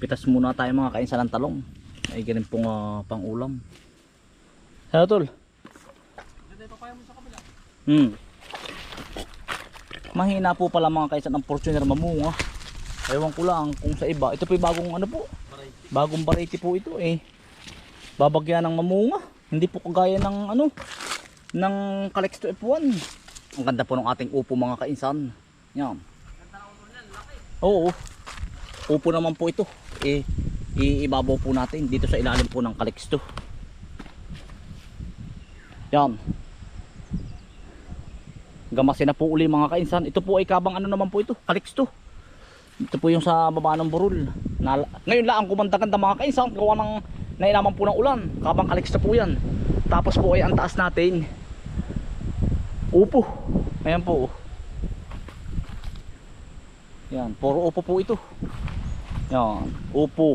Pitas muna tayo mga kainsan ng talong. Ay ganun pong ah, pang ulam. Hello tol. Hmm. Mahina po pala mga kainsan ng Fortuner mamunga. Ewan ko lang kung sa iba. Ito po yung bagong ano po. Bagong variety po ito eh. Babagyan ng mamunga. Hindi po kagaya ng ano ng Calixto F1. Ang ganda po ng ating upo mga kainsan. Yan. Oo. Upo naman po ito. Eh, iibabaw po natin dito sa ilalim po ng Calixto. Yan. Gamasin na po uli mga kainsan. Ito po ay kabang ano naman po ito. Calixto. Ito po yung sa baba ng burol. Na, ngayon lang ang kumanda-ganda mga kainsan. Gawa ng nailaman po ng ulan. Kabang Calixto po yan. Tapos po ay ang taas natin. Upo. Ayan po. Yan, puro upo po ito. Yan, upo.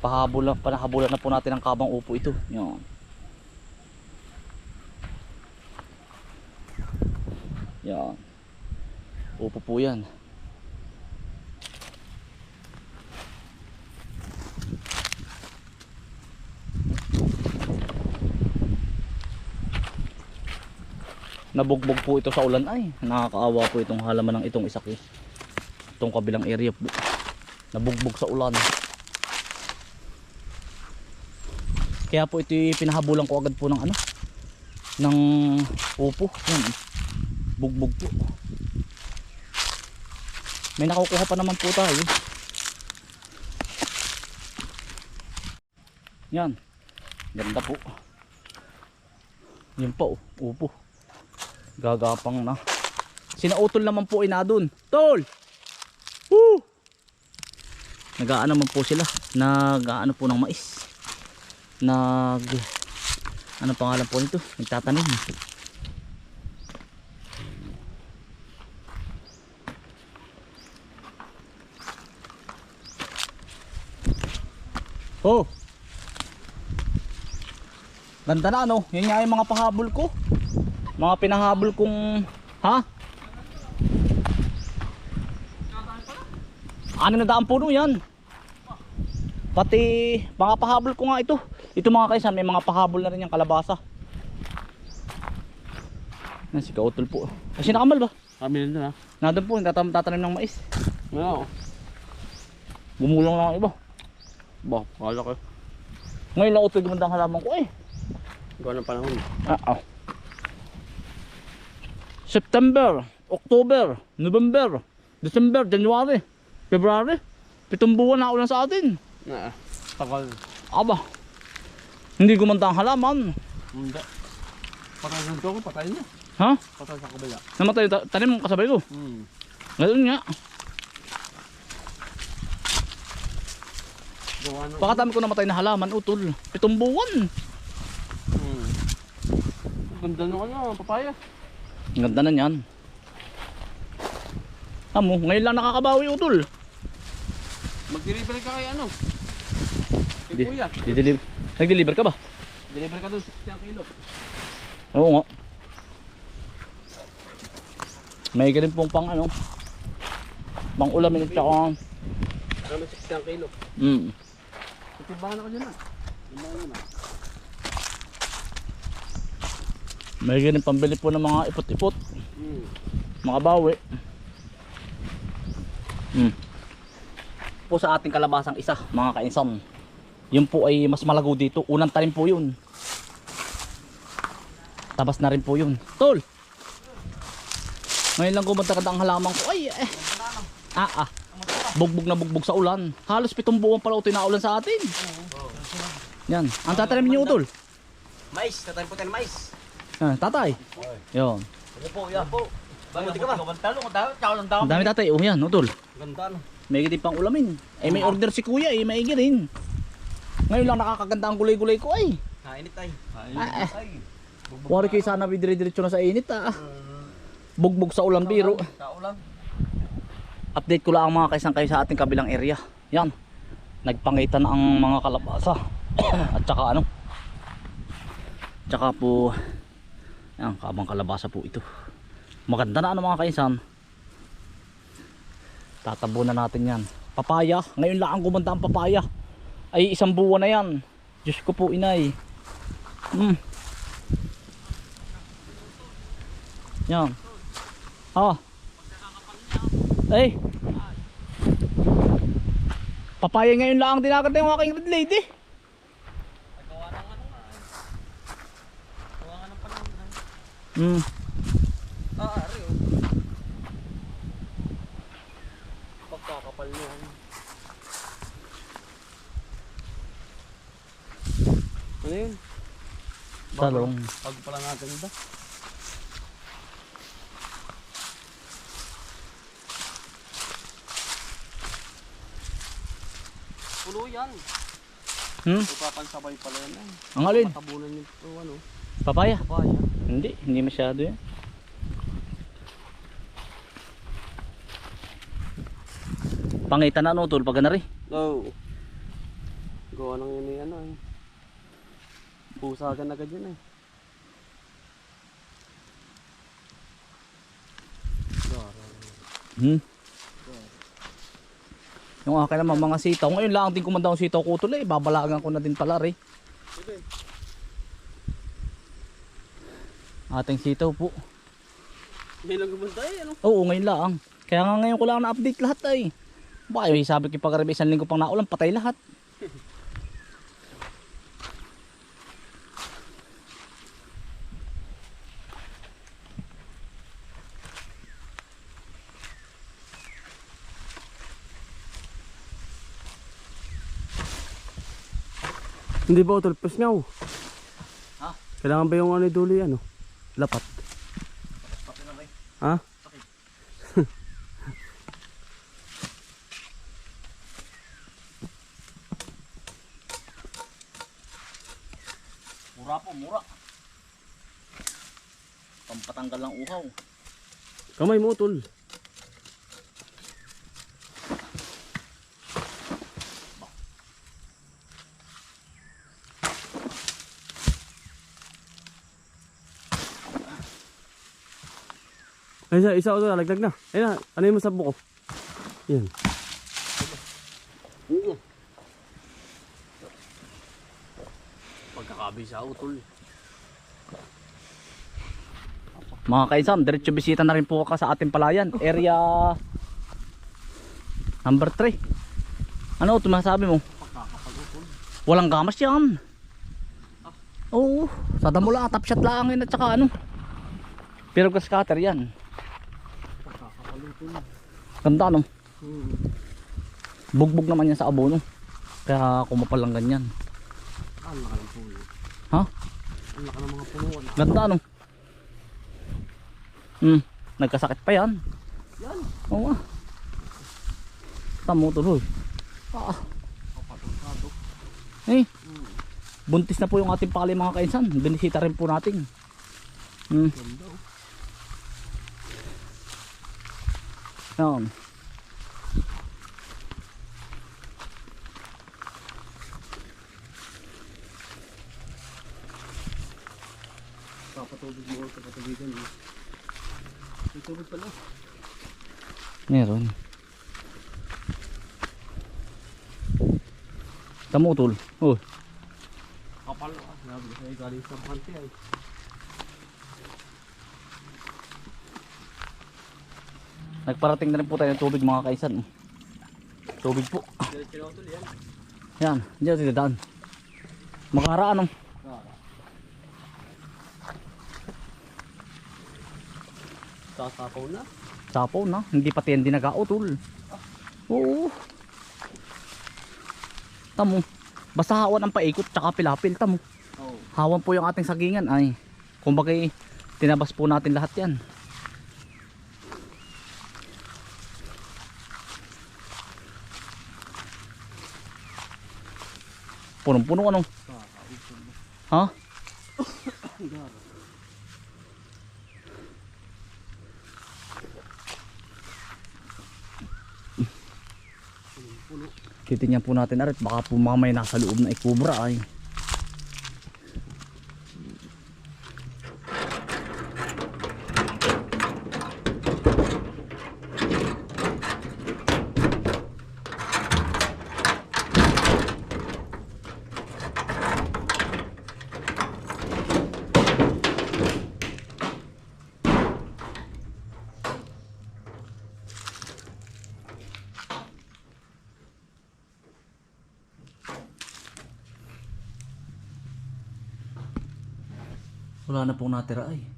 Pahabol na, panahabulan na po natin ang kabang upo ito. Yan. Yan. Upo po yan. Nabugbog po ito sa ulan ay. Nakakaawa po itong halaman ng itong isaki. Itong kabilang area po. Nabugbog sa ulan. Kaya po ito pinahabulan ko agad po ng ano ng upo. Yan. Bugbog po. May nakukuha pa naman po tayo. Yan. Ganda po. Yan pa oh. Upo. Gagapang na. Sinautol naman po ina dun. Tol! Woo! Nagaan naman po sila. Nagaano po ng mais. Nag... Ano pangalan po nito? Nagtatanim. Oh! Ganda na ano? Yun nga yung mga pahabol ko. Mga pinahabol kong... Ha? Ano na daan puno yan? Pati mga pahabol ko nga ito. Ito mga kaisan, may mga pahabol na rin yung kalabasa. Yan si Kautol po. Kasi nakamal ba? Kami na ha. Nandun po, tatam tatanim ng mais. Oo. Gumulong lang ang iba. Ba, kala ko. Ngayon lang ito gumandang halaman ko eh. Gawa ng panahon. Ah, ah. September, October, November, December, January, February. Pitong buwan na ulan sa atin. Na, tagal. Aba. Hindi gumanda ang halaman. Hindi. Patay ng toko, patay na. Ha? Patay sa kabila. Namatay ta- tanim ng kasabay ko. Hmm. Ngayon nga. Ng... Pakatami ko namatay na halaman, utol. Pitong buwan. Hmm. Ganda ng ano, papaya. Ganda na niyan. Amo, ngayon lang nakakabawi, utol. Mag-deliver ka kay ano? Di- kuya. Dideliver. Nag-deliver ka ba? Deliver ka doon sa isang kilo. Oo nga. May ganun pong pang ano. Pang ulamin at saka Ano sa isang kilo? mm, Titimbangan ako dyan ah. Timbangan na. may ganun pambili po ng mga ipot-ipot. Hmm. Mga bawi. Mm. Po sa ating kalabasang isa, mga kainsan. Yun po ay mas malago dito. Unang tanim po yun. Tabas na rin po yun. Tol! Ngayon lang kumanta ang halaman ko. Ay, eh. Ah, ah. Bugbog na bugbog sa ulan. Halos pitong buwan pala ito na ulan sa atin. Yan. Ang tatanim niyo, Tol. Mais, tatayin po tayo mais. Yan, tatay. Yun. Ano po, yan po. Buti ka ba? Ang dami tatay. Oh, yan, oh, Tol. Ganda no. May pang ulamin. Eh may order si kuya eh, maigi rin. Ngayon lang nakakaganda ang gulay-gulay ko ay. Kainit tayo. Ah, Ay. Wari kayo sana bidire-diretso na sa init ah. Bugbog sa ulan biro. Tao lang. Update ko lang mga kaisang kayo sa ating kabilang area. Yan. Nagpangitan ang mga kalabasa. At saka ano. Tsaka po yan, kabang kalabasa po ito. Maganda na ano mga kaisan. Tatabunan natin yan. papaya. Ngayon lang ang gumanda ang papaya. Ay isang buwan na yan. Diyos ko po inay. Hmm. Yan. Ah. Ay. Papaya ngayon lang ang dinaganda yung aking red lady. Hmm. Ah, ari oh. Pagkakapal niyan. Ano yun? Talong. Pag pala nga ganda. Pulo yan. Hmm? Ipapansabay pala yan. eh. Ang alin? Matabunan yung ito ano. Papaya? Papaya. Hindi, hindi masyado yan. Pangitan na no, tol, pag na rin. No. Gawa nang yun ano eh. Pusagan agad yun eh. Hmm. Yung akin naman mga sitaw. Ngayon lang din kumanda ang sitaw ko tuloy. Babalagan ko na din pala rin. Ating sitaw po. May lang gumanda eh, ano? Oo, ngayon lang. Kaya nga ngayon ko lang na-update lahat ay. Baka yung sabi ko pag isang linggo pang naulan, patay lahat. Hindi ba utol? Pesngaw. Ha? Kailangan ba yung ano dulo ano? Lapat. Ha? Mura po, mura. Pampatanggal ng uhaw. Kamay mo utol. Ay, isa, isa utol, lagdag na. Ayun na, ano yung mo sa buko? Yan. Pagkakabisa utol. Mga kaisan, diretso bisita na rin po ka sa ating palayan. Area number 3. Ano ito masasabi mo? Walang gamas yan. Oo, sa damo lang, top shot lang yun at saka ano. Pero gas cutter yan. Ganda no? Hmm. Bugbog naman yan sa abono. Kaya kumapal lang ganyan. Ang laki ng puno. Ha? Ang laki ng mga punuan. Ganda no? Hmm, nagkasakit pa yan. Yan. Oo ah. Tamo tuloy. Ah, eh. Buntis na po yung ating pakali mga kainsan. Binisita rin po natin. Hmm, Ganda oh. Yan. Kapatubig mo, kapatubigan mo. May tubig pala. Meron. Tamo tol. Oh, Kapal ah. Sabi ko sa'yo, galing sa bakante ay. Nagparating na rin po tayo ng tubig mga kaisan. Tubig po. Yan. Yan, diyan tayo dadaan. Makaharaan oh. Sasapaw na. Sapaw na. Hindi pati yan dinagao tol. Oo. Tamo. Basta hawan ang paikot tsaka pilapil tamo. Hawan po yung ating sagingan ay. Kumbaga eh, tinabas po natin lahat yan. Punong-puno ano? Ha? Titingnan po natin arit baka po mamay nasa loob na ikubra ay. Wala na pong natira ay.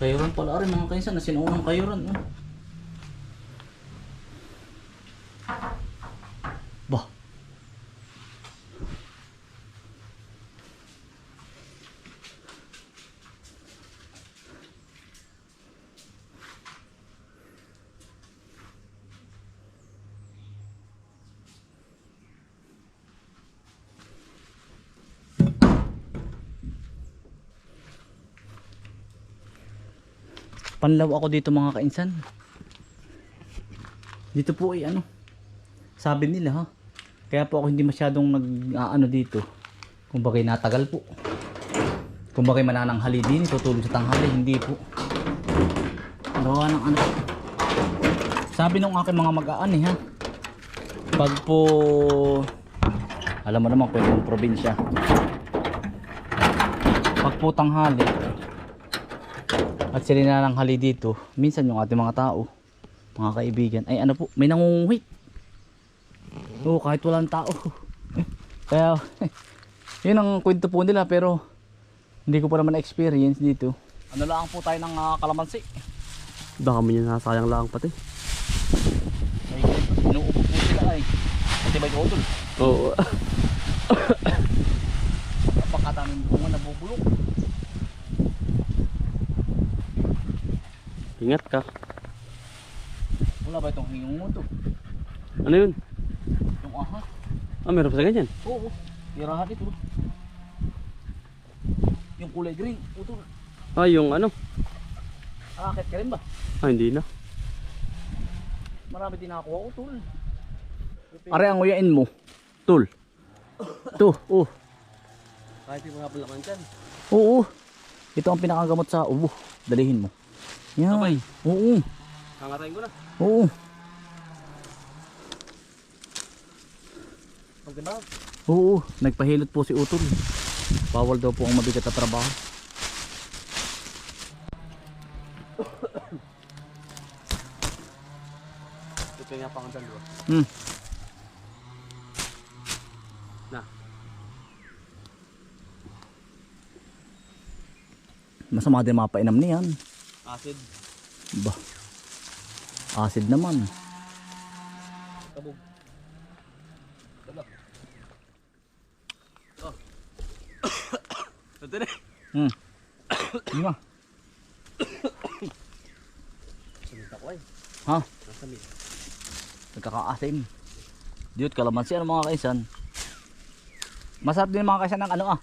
Kayuran pala rin mga kainsan na sinuunang kayuran. Oh. Panlaw ako dito mga kainsan. Dito po ay ano. Sabi nila ha. Kaya po ako hindi masyadong nag ano dito. Kung bagay natagal po. Kung bagay manananghali din, tutulog sa tanghali, hindi po. Gawa ng ano. Sabi nung aking mga mag-aan eh ha. Pag po alam mo naman kwentong probinsya. Pag po tanghali, at sila na lang hali dito. Minsan yung ating mga tao, mga kaibigan, ay ano po, may nangunguhit. Oo, kahit walang tao. Kaya, yun ang kwento po nila pero hindi ko pa naman na-experience dito. Ano lang po tayo ng ah, kalamansi. Baka mo niya nasayang lang pati. Ay, inuubo po sila ay. Pati ba dul? Oo. Napakadaming bunga nabubulok. Ingat ka. Wala ba itong hingong mo to? Ano yun? Yung ahas. Ah, meron pa sa ganyan. Oo, tirahan ito. Yung kulay green. Utol. Ah, yung ano? Akit ka rin ba? Ah, hindi na. Marami din nakakuha ko, tol. Are ang nguyain mo. Tol. To, oh. Kahit yung mga bulakan dyan. Oo. Ito ang pinakagamot sa ubo. Dalihin mo. Yan. Sabay. Oo. Kangatayin ko na. Oo. Okay ba? Oo. Nagpahilot po si Utol. Bawal daw po ang mabigat na trabaho. Ito nga pang dalawa. Hmm. Na. Masama din mapainam niyan. Acid. Ba. Acid naman. Kabog. Tabak. Oh. Ito na. Hmm. Di ba? Sunod ako ay. Ha? Nasami. Nagkakaasim. Diyot kalamansi ano mga kaisan. Masarap din mga kaisan ng ano ah.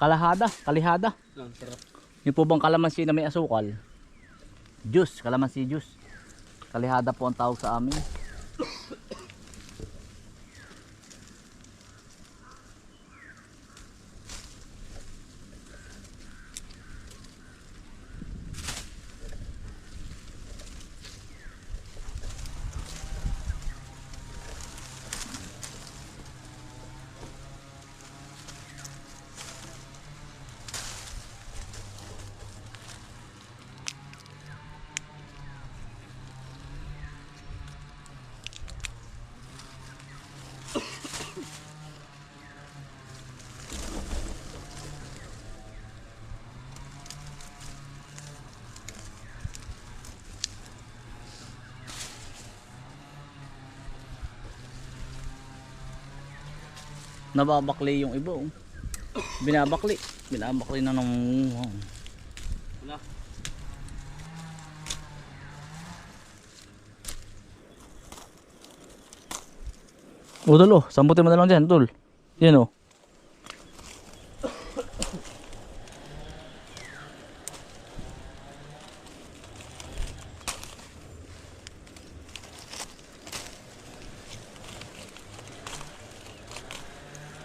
Kalahada, kalihada. Ang sarap. Yung po bang kalamansi na may asukal? Juice, kalamansi juice. Kalihada po ang tawag sa amin. Nababakli yung iba oh. Binabakli. Binabakli na ng oh. Wala. O tol oh, sambutin mo na lang dyan tol. Yan oh.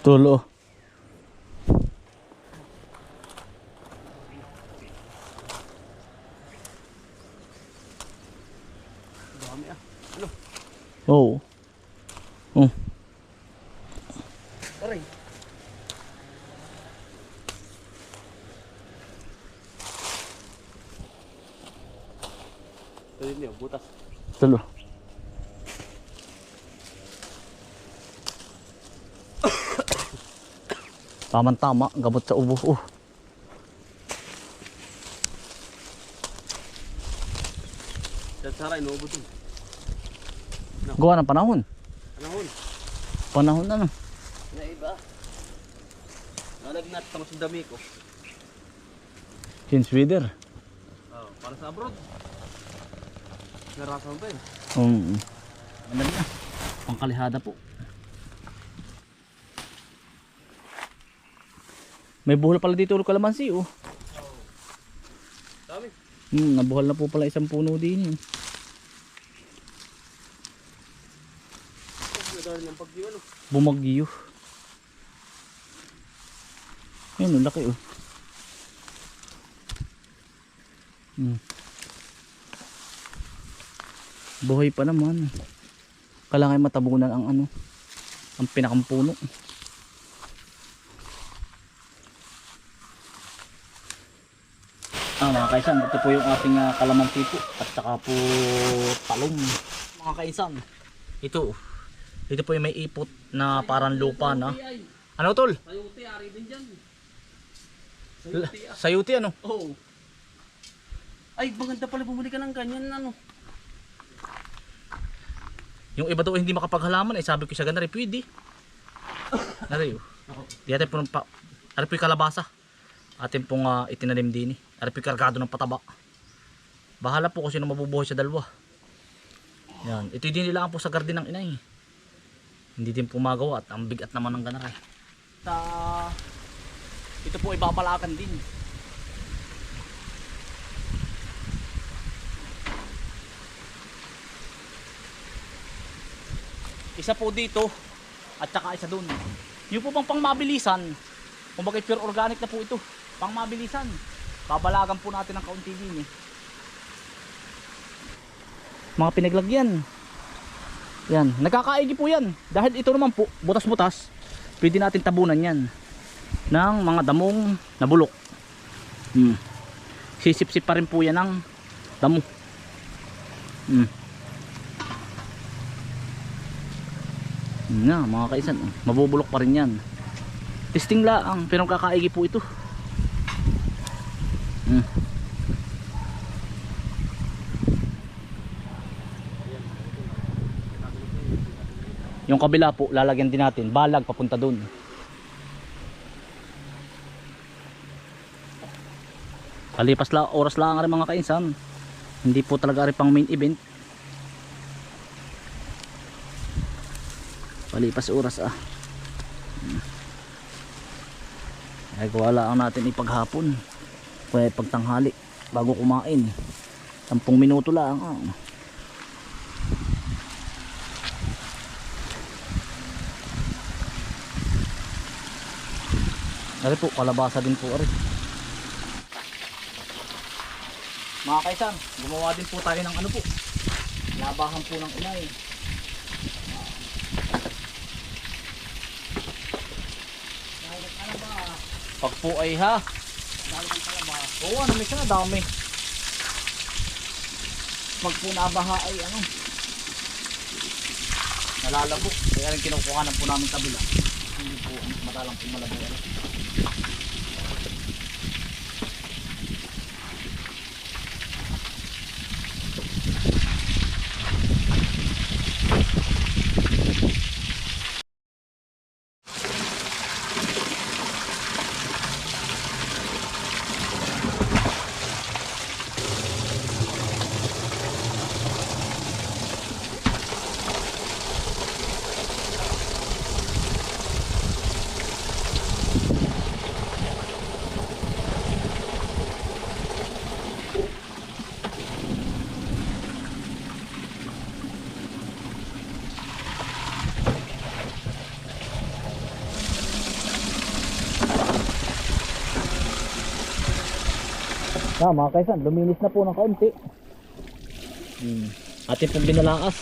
Tol oh. Oo. Oh. Aray. Pwede niyo, butas. Tulo. Tama-tama, gamot sa ubo. Oh. Sa sara, inuubos yun. Gawa ng panahon. Anahon. Panahon ano. Na iba. Nalagnat tamo sa dami ko. Change weather. Oh, para sa abroad. Narasan pa yun. Um, ano na? Pangkalihada po. May buhol pala dito ulo kalamansi oh. Dami. Hmm, nabuhal na po pala isang puno din. eh. Bumagyo. Ayun, ang laki oh. Hmm. Buhay pa naman. Kailangan matabunan ang ano, ang pinakang puno. Ah, mga kaisan, ito po yung ating uh, kalamansi po at saka po talong. Mga kaisan, ito. Ito po yung may ipot na parang lupa na. Ano tol? Sayuti, ari din dyan. Sayuti ano? Oo. Ay, maganda pala bumili ka ng ganyan ano. Yung iba daw hindi makapaghalaman eh sabi ko sa ganari pwede. Nari oh. Di atin po ng pa Ari po yung kalabasa. Atin pong uh, itinanim din eh. Yung kargado ng pataba. Bahala po kung sino mabubuhay sa dalawa. Yan. Ito din nila po sa garden ng inay. Hindi din po at ang bigat naman ng ganari. Sa ito po ay babalakan din. Isa po dito at saka isa doon. Yung po bang pangmabilisan, kumbaga pure organic na po ito. Pangmabilisan. Babalagan po natin ng kaunti din eh. Mga pinaglagyan. Yan, nagkakaigi po yan. Dahil ito naman po, butas-butas, pwede natin tabunan yan ng mga damong nabulok. Hmm. Sisip-sip pa rin po yan ng damo. Hmm. Nga mga kaisan, mabubulok pa rin yan. Testing laang, pero kakaigi po ito. Yung kabila po, lalagyan din natin, balag papunta doon. Kalipas la oras lang rin mga kainsan. Hindi po talaga rin pang main event. Palipas oras ah. Hmm. Ay wala ang natin ipaghapon. Kaya pagtanghali bago kumain. 10 minuto lang ah. Ari po, kalabasa din po ari. Mga kaisan, gumawa din po tayo ng ano po. Labahan po ng inay. Pag po ay ha. Oo, ano may siya dami. Pag po nabaha ay ano. Nalalabok. Kaya rin kinukuha po namin kabila. Hindi po madalang po malabo. Na mga kaisan, luminis na po ng kaunti. Hmm. Atin pong binalakas.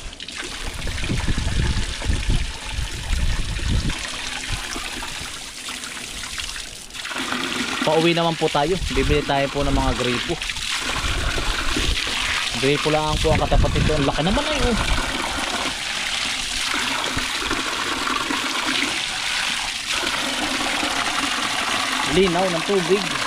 Pauwi naman po tayo. Bibili tayo po ng mga gripo. Gripo lang po ang katapat nito. Ang laki naman ay oh. Linaw ng tubig.